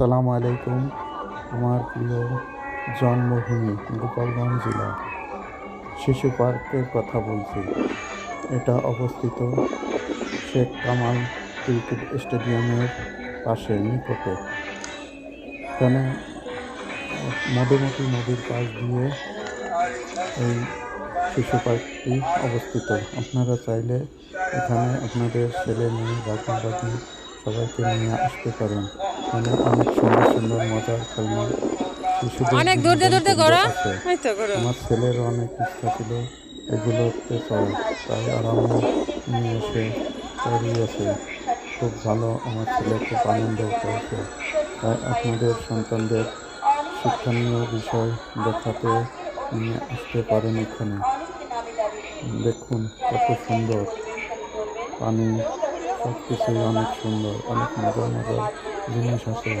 সালাম আলাইকুম, আমার প্রিয় জন্মভূমি, গোপালগঞ্জ জেলা। শিশু পার্কের কথা বলছি। এটা অবস্থিত শেখ কামাল ক্রিকেট স্টেডিয়ামের পাশে নিকটে। এখানে মধুমতি নদীর পাশ দিয়ে এই শিশু পার্কটি অবস্থিত। আপনারা চাইলে এখানে আপনাদের ছেলে মেয়ে বাগনা সবাইকে নিয়ে আসতে পারেন। এখানে অনেক সুন্দর সুন্দর মজার খেলনা অনেক দূরতে করো আমার ছেলের অনেক ইচ্ছা ছিল এগুলোতে চল তাই আর আমি নিয়ে এসে করিয়েছে খুব ভালো আমার ছেলে খুব আনন্দ করেছে। তাই আপনাদের সন্তানদের শিক্ষণীয় বিষয় দেখাতে নিয়ে আসতে পারেন এখানে। দেখুন কত সুন্দর। পানি সব কিছুই অনেক সুন্দর, অনেক মজার মজার জিনিস আছে।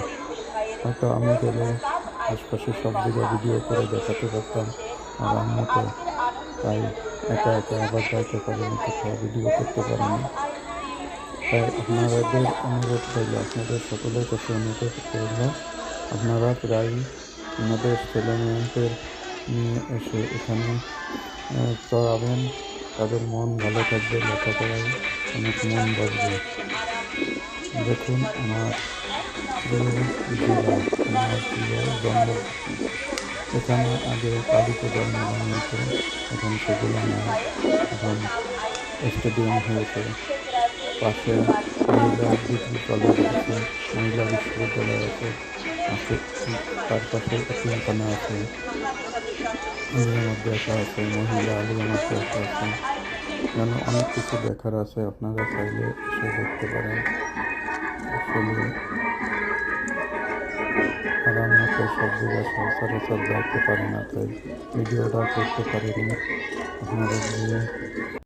হয়তো আমি গেলে আশপাশে সব জায়গায় ভিডিও করে দেখাতে পারতাম, আর আম্মুকে তাই একা একা আবার যাইতে পারিনি কোথাও ভিডিও করতে পারিনি তাই আপনাদের অনুরোধ রইল, আপনাদের সকলের কাছে অনুরোধ রইল, আপনারা প্রায় আমাদের ছেলে মেয়েদের নিয়ে এসে এখানে চড়াবেন, তাদের মন ভালো থাকবে, লেখাপড়ায় অনেক মন বসবে। দেখুন আমার জন্ম এখানে আগে কালী পূজার মেলা হতো এখন সেগুলো নেই এখন স্টেডিয়াম হয়েছে। পাশে মহিলা ডিগ্রি কলেজ আছে, মহিলা বিশ্ববিদ্যালয় আছে আছে তার পাশে এতিমখানা আছে। মাদ্রাসা আছে, মহিলা আলিয়া আছে। যেন অনেক কিছু দেখার আছে আপনারা চাইলে এসে দেখতে পারেন আসলে আর আমরা তো সব জায়গায় সচরাচর যাইতে পারি না তাই ভিডিওটা করতে পারিনি আপনাদের দিয়ে